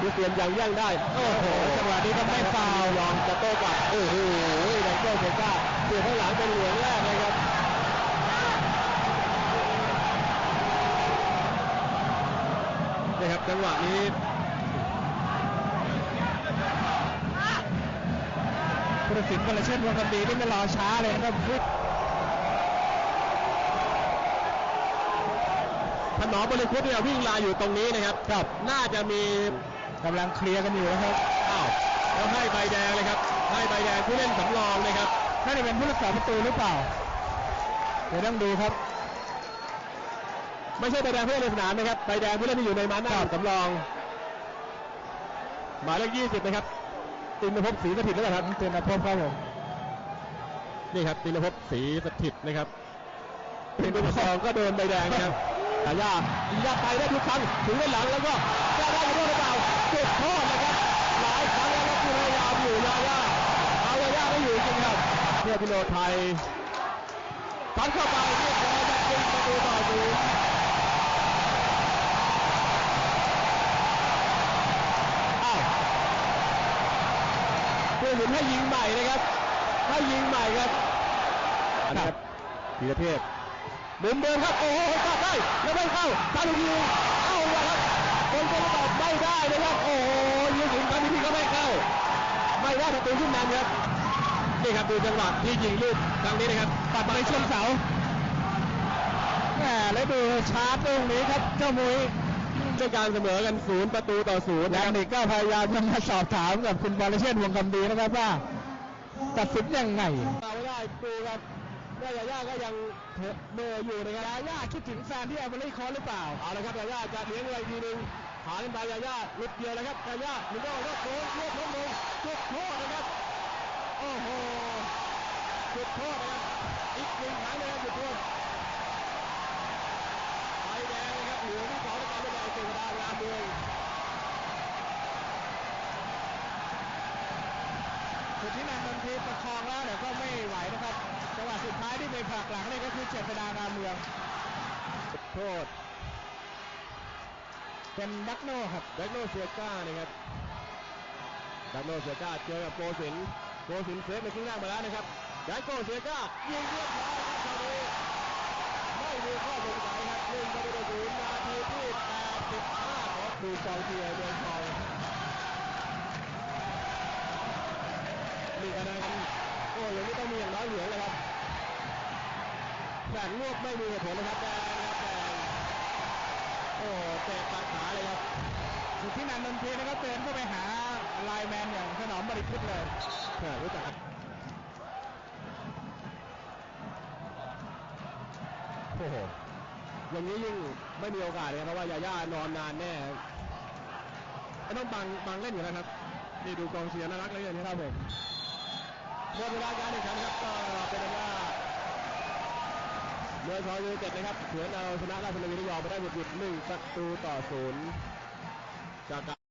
ดูเปลี่ยนอย่างยั่งได้ โอ้โหจังหวะนี้ก็ไม่ฟาวล์ยอมจะโต้กลับ โอ้โหแดงโก้เซก้าเปลี่ยนข้างหลังเป็นเหลืองแรกนะครับนี่ครับจังหวะนี้ผู้ตัดสินกระเช่นวงกันดีนี่ไม่รอช้าเลยนะครับฟุตถนอมบริคุตเนี่ยวิ่งลายอยู่ตรงนี้นะครับ ครับ น่าจะมี กำลังเคลียร์กันอยู่นะครับอ้าวแล้วให้ใบแดงเลยครับ ให้ใบแดงผู้เล่นสำรองนะครับน่าจะเป็นผู้รักษาประตูหรือเปล่า เดี๋ยวต้องดูครับ ไม่ใช่ใบแดงผู้เล่นในสนามนะครับ ใบแดงผู้เล่นที่อยู่ในม้าหน้าสำรอง หมายเลข20นะครับตินภพศรีสถิตแล้วครับเตือนนะพบครับผมนี่ครับตินภพศรีสถิตนะครับตินภพสองก็โดนใบแดงนะครับยาย่ายาไปได้ทุกครั้งถึงด้านหลังแล้วก็จะ ได้อยู่ด้วยหรือเปล่าจุดโทษนะครับหลายครั้งแล้วครับพยายามอยู่ยาย่าเอายาย่าไม่อยู่จริงครับเพื่อพิโรไทยพันเข้าไปเรียบร้อยครับยิงประตูต่อศูนย์อ้าวผู้หญิงให้ยิงใหม่นะครับให้ยิงใหม่ครับครับธีรเทพมุมเดิมครับ โอ้โหตัดได้ แล้วไม่เข้าทาลูกยิง เอ้าละครับคนจะตอบไม่ได้นะครับโอ้โหยิงถึงครั้งนี้ก็ไม่เข้า ไม่ได้ประตูขึ้นนำครับนี่ครับดูจังหวะที่ยิงลูกครั้งนี้นะครับปัดไปช่วงเสาแหมแล้วดูชาร์จตรงนี้ครับเจ้ามุ้ยด้วยการเสมอกันศูนย์ประตูต่อศูนย์แลนะครับนิกก็พยายามจะมาสอบถามกับคุณบอลเชษฐ์วงคำดีนะครับว่าตัดสินยังไงเอาไม่ได้ประตูครับ ได้ยาย่าก็ยังเม่ออยู่นะครับยาย่าคิดถึงแฟนที่แอเบอรี่คอร์หรือเปล่าเอาละครับยาย่าจะเลี้ยงอะไว้ทีนึงหาขึ้นไปยาย่าลุดเดียวนะครับยาย่าหนึ่งก็รถโค้งรถล้มลงจุดโทษนะครับโอ้โหจุดโทษนะครับอีกหนึ่งครั้งนะครับจุดโทษใบแดงนะครับเหลืองที่สองในการใบแดงเจษฎาเวลาเมืองสุดที่นันท์นนทีประคองแล้วแต่ก็ไม่ไหวนะครับ จังหวะสุดท้ายที่ไปผลักหลังนี่ก็คือเจษดางามเมืองจุดโทษ เป็นดักโน่ครับแบล็กโนเซียก้านะครับแบล็กโนเซียก้าเจอกับโกสินโกสินเซฟในครึ่งแรกมาแล้วนะครับแบล็กโนเซียก้ายิงเรียบร้อยครับตอนนี้ไม่มีข้อสงสัยครับหนึ่งประตูต่อศูนย์นาทีที่85ของดูกองเชียร์เดินทองนี่คะแนนกันโอ้เหลืองนี่ต้องมีอย่างน้อยเหลืองเลยครับ แสนรวบไม่มีเหตุผลนะครับแดงนะครับแดงโอ้เตะตัดขาเลยครับสุดที่นันท์นนทีนะครับเดินเข้าไปหาไลน์แมนอย่างถนอมบริคุตเลยเออรู้จักครับโอ้โหอย่างนี้ยิ่งไม่มีโอกาสเลยครับเพราะว่ายาย่านอนนานแน่ไอ้ต้องบังบังเล่นอยู่แล้วครับนี่ดูกองเชียร์น่ารักเลยนะครับผมหมดเวลาการแข่งขันครับก็เป็นอันว่า เมืองทองยูเนเต็ดนะครับเฉือนเอาชนะราชบุรีระยองไปได้หมดหยุดหนึ่งประตูต่อศูนย์จากการ